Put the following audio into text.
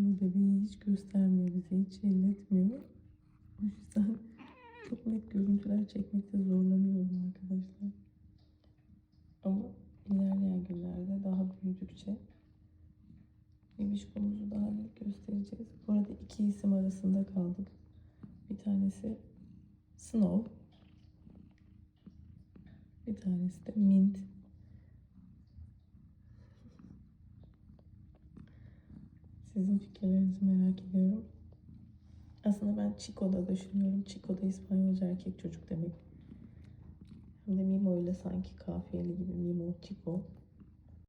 bebeği hiç göstermiyor bize. Hiç elletmiyor. O yüzden çok net görüntüler çekmekte zorlanıyorum arkadaşlar. Ama ilerleyen günlerde daha büyüdükçe Bebişkomuzu daha net göstereceğiz. Bu arada iki isim arasında kaldık. Bir tanesi Snow. Bir tanesi de Mint. Sizin fikirlerinizi merak ediyorum. Aslında ben Chico da düşünüyorum. Chico da İspanyolca erkek çocuk demek. Hem de Mimo ile sanki kafiyeli gibi Mimo, Chico.